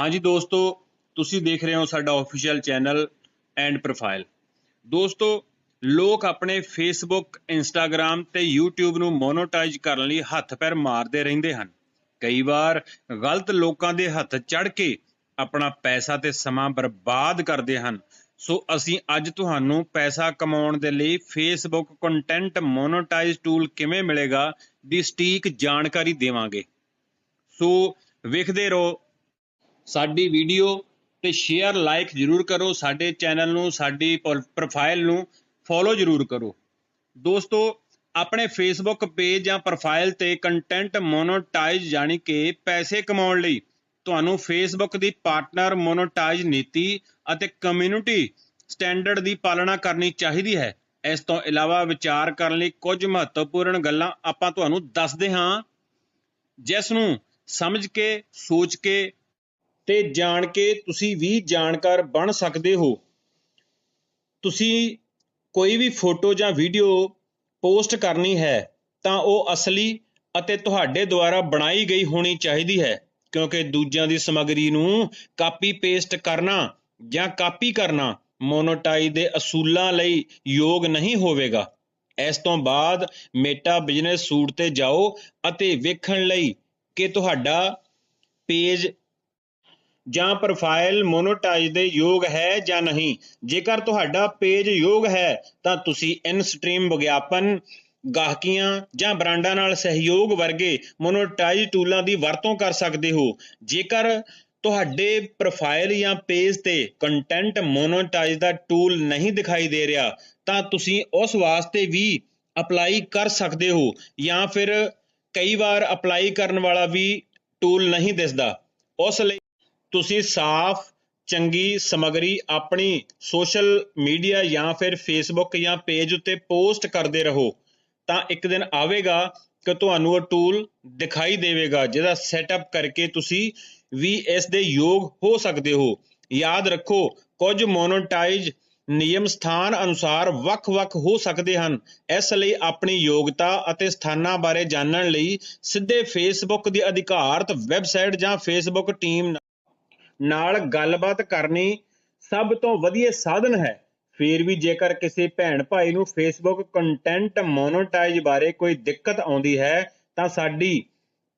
ਹਾਂਜੀ ਦੋਸਤੋ, ਤੁਸੀਂ ਦੇਖ ਰਹੇ ਹੋ ਸਾਡਾ ਅਫੀਸ਼ੀਅਲ ਚੈਨਲ ਐਂਡ ਪ੍ਰੋਫਾਈਲ ਦੋਸਤੋ, ਲੋਕ ਆਪਣੇ ਫੇਸਬੁੱਕ ਇੰਸਟਾਗ੍ਰam ਤੇ YouTube ਨੂੰ ਮੋਨੋਟਾਈਜ਼ ਕਰਨ ਲਈ ਹੱਥ ਪੈਰ ਮਾਰਦੇ ਰਹਿੰਦੇ ਹਨ। ਕਈ ਵਾਰ ਗਲਤ ਲੋਕਾਂ ਦੇ ਹੱਥ ਚੜ ਕੇ ਆਪਣਾ ਪੈਸਾ ਤੇ ਸਮਾਂ ਬਰਬਾਦ ਕਰਦੇ ਹਨ। ਸੋ ਅਸੀਂ ਅੱਜ ਤੁਹਾਨੂੰ ਪੈਸਾ ਕਮਾਉਣ ਦੇ ਲਈ ਫੇਸਬੁੱਕ ਕੰਟੈਂਟ ਮੋਨੋਟਾਈਜ਼ ਟੂਲ ਕਿਵੇਂ ਮਿਲੇਗਾ, ਦੀ ਸਟੀਕ ਜਾਣਕਾਰੀ ਦੇਵਾਂਗੇ। ਸੋ ਵੇਖਦੇ ਰਹੋ ਸਾਡੀ ਵੀਡੀਓ ਤੇ ਸ਼ੇਅਰ ਲਾਈਕ ਜਰੂਰ ਕਰੋ ਸਾਡੇ ਚੈਨਲ ਨੂੰ, ਸਾਡੀ ਪ੍ਰੋ- ਪ੍ਰੋਫਾਈਲ ਨੂੰ ਫੋਲੋ ਜਰੂਰ ਕਰੋ। ਦੋਸਤੋ, ਆਪਣੇ ਫੇਸਬੁੱਕ ਪੇਜ ਜਾਂ ਪ੍ਰੋਫਾਈਲ ਤੇ ਕੰਟੈਂਟ ਮੋਨੋਟਾਈਜ਼ ਯਾਨੀ ਕਿ ਪੈਸੇ ਕਮਾਉਣ ਲਈ ਤੁਹਾਨੂੰ ਫੇਸਬੁੱਕ ਦੀ ਪਾਰਟਨਰ ਮੋਨੋਟਾਈਜ਼ ਨੀਤੀ ਅਤੇ ਕਮਿਊਨਿਟੀ ਸਟੈਂਡਰਡ ਦੀ ਪਾਲਣਾ ਕਰਨੀ ਚਾਹੀਦੀ ਹੈ। ਇਸ ਤੋਂ ਇਲਾਵਾ ਵਿਚਾਰ ਕਰਨ ਲਈ ਕੁਝ ਮਹੱਤਵਪੂਰਨ ਗੱਲਾਂ ਆਪਾਂ ਤੁਹਾਨੂੰ ਦੱਸਦੇ ਹਾਂ। ਜਿਸ ਨੂੰ ਸਮਝ ਕੇ, ਸੋਚ ਕੇ ਤੇ ਜਾਣ ਕੇ ਤੁਸੀਂ ਵੀ ਜਾਣਕਾਰ ਬਣ ਸਕਦੇ ਹੋ। ਤੁਸੀਂ ਕੋਈ ਵੀ ਫੋਟੋ ਜਾਂ ਵੀਡੀਓ ਪੋਸਟ ਕਰਨੀ ਹੈ ਤਾਂ ਉਹ ਅਸਲੀ ਅਤੇ ਤੁਹਾਡੇ ਦੁਆਰਾ ਬਣਾਈ ਗਈ ਹੋਣੀ ਚਾਹੀਦੀ ਹੈ, ਕਿਉਂਕਿ ਦੂਜਿਆਂ ਦੀ ਸਮੱਗਰੀ ਨੂੰ ਕਾਪੀ ਪੇਸਟ ਕਰਨਾ ਜਾਂ ਕਾਪੀ ਕਰਨਾ ਮੋਨੋਟਾਈਜ਼ ਦੇ ਅਸੂਲਾਂ ਲਈ ਯੋਗ ਨਹੀਂ ਹੋਵੇਗਾ। ਇਸ ਤੋਂ ਬਾਅਦ ਮੇਟਾ ਬਿਜ਼ਨਸ ਸੂਟ ਤੇ ਜਾਓ ਅਤੇ ਵੇਖਣ ਲਈ ਕਿ ਤੁਹਾਡਾ ਪੇਜ ਜਾਂ ਪ੍ਰੋਫਾਈਲ ਮੋਨੋਟਾਈਜ਼ ਦੇ ਯੋਗ ਹੈ ਜਾਂ ਨਹੀਂ? ਜੇਕਰ ਤੁਹਾਡਾ ਪੇਜ ਯੋਗ ਹੈ, ਤਾਂ ਤੁਸੀਂ ਇਨ ਸਟ੍ਰੀਮ ਵਿਗਿਆਪਨ, ਗਾਹਕੀਆਂ ਜਾਂ ਬ੍ਰਾਂਡਾਂ ਨਾਲ ਸਹਿਯੋਗ ਵਰਗੇ ਮੋਨੋਟਾਈਜ਼ ਟੂਲਾਂ ਦੀ ਵਰਤੋਂ ਕਰ ਸਕਦੇ ਹੋ। ਜੇਕਰ ਤੁਹਾਡੇ ਪ੍ਰੋਫਾਈਲ ਜਾਂ ਪੇਜ ਤੇ ਕੰਟੈਂਟ ਮੋਨੋਟਾਈਜ਼ ਦਾ ਟੂਲ ਨਹੀਂ ਦਿਖਾਈ ਦੇ ਰਿਹਾ, ਤਾਂ ਤੁਸੀਂ ਉਸ ਵਾਸਤੇ ਵੀ ਅਪਲਾਈ ਕਰ ਸਕਦੇ ਹੋ ਜਾਂ ਫਿਰ ਕਈ ਵਾਰ ਅਪਲਾਈ ਕਰਨ ਵਾਲਾ ਵੀ ਟੂਲ ਨਹੀਂ ਦਿਸਦਾ। ਉਸ ਲਈ ਤੁਸੀਂ ਸਾਫ਼, ਚੰਗੀ, ਸਮੱਗਰੀ ਆਪਣੀ ਸੋਸ਼ਲ ਮੀਡੀਆ ਜਾਂ ਫਿਰ ਫੇਸਬੁੱਕ ਜਾਂ ਪੇਜ ਉੱਤੇ ਪੋਸਟ ਕਰਦੇ ਰਹੋ, ਤਾਂ ਇੱਕ ਦਿਨ ਆਵੇਗਾ ਕਿ ਤੁਹਾਨੂੰ ਉਹ ਟੂਲ ਦਿਖਾਈ ਦੇਵੇਗਾ, ਜਿਹਦਾ ਸੈਟਅਪ ਕਰਕੇ ਤੁਸੀਂ ਵੀ ਇਸ ਦੇ ਯੋਗ ਹੋ ਸਕਦੇ ਹੋ। ਯਾਦ ਰੱਖੋ, ਕੁਝ ਮੋਨੋਟਾਈਜ਼ ਨਿਯਮ ਸਥਾਨ ਅਨੁਸਾਰ ਵੱਖ-ਵੱਖ ਹੋ ਸਕਦੇ ਹਨ। ਇਸ ਲਈ ਆਪਣੀ ਯੋਗਤਾ ਅਤੇ ਸਥਾਨਾਂ ਬਾਰੇ ਜਾਣਨ ਲਈ ਸਿੱਧੇ ਫੇਸਬੁੱਕ ਦੀ ਅਧਿਕਾਰਤ ਵੈਬਸਾਈਟ ਜਾਂ ਫੇਸਬੁੱਕ ਟੀਮ ਨਾਲ ਗੱਲਬਾਤ ਕਰਨੀ ਸਭ ਤੋਂ ਵਧੀਆ ਸਾਧਨ ਹੈ। ਫਿਰ ਵੀ ਜੇਕਰ ਕਿਸੇ ਭੈਣ ਭਾਈ ਨੂੰ ਫੇਸਬੁੱਕ ਕੰਟੈਂਟ ਮੋਨੋਟਾਈਜ਼ ਬਾਰੇ ਕੋਈ ਦਿੱਕਤ ਆਉਂਦੀ ਹੈ, ਤਾਂ ਸਾਡੀ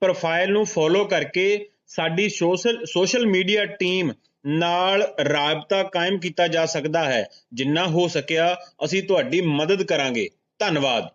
ਪ੍ਰੋਫਾਈਲ ਨੂੰ ਫੋਲੋ ਕਰਕੇ ਸਾਡੀ ਸੋਸ਼ਲ ਸੋਸ਼ਲ ਮੀਡੀਆ ਟੀਮ ਨਾਲ ਰਾਬਤਾ ਕਾਇਮ ਕੀਤਾ ਜਾ ਸਕਦਾ ਹੈ। ਜਿੰਨਾ ਹੋ ਸਕਿਆ, ਅਸੀਂ ਤੁਹਾਡੀ ਮਦਦ ਕਰਾਂਗੇ। ਧੰਨਵਾਦ।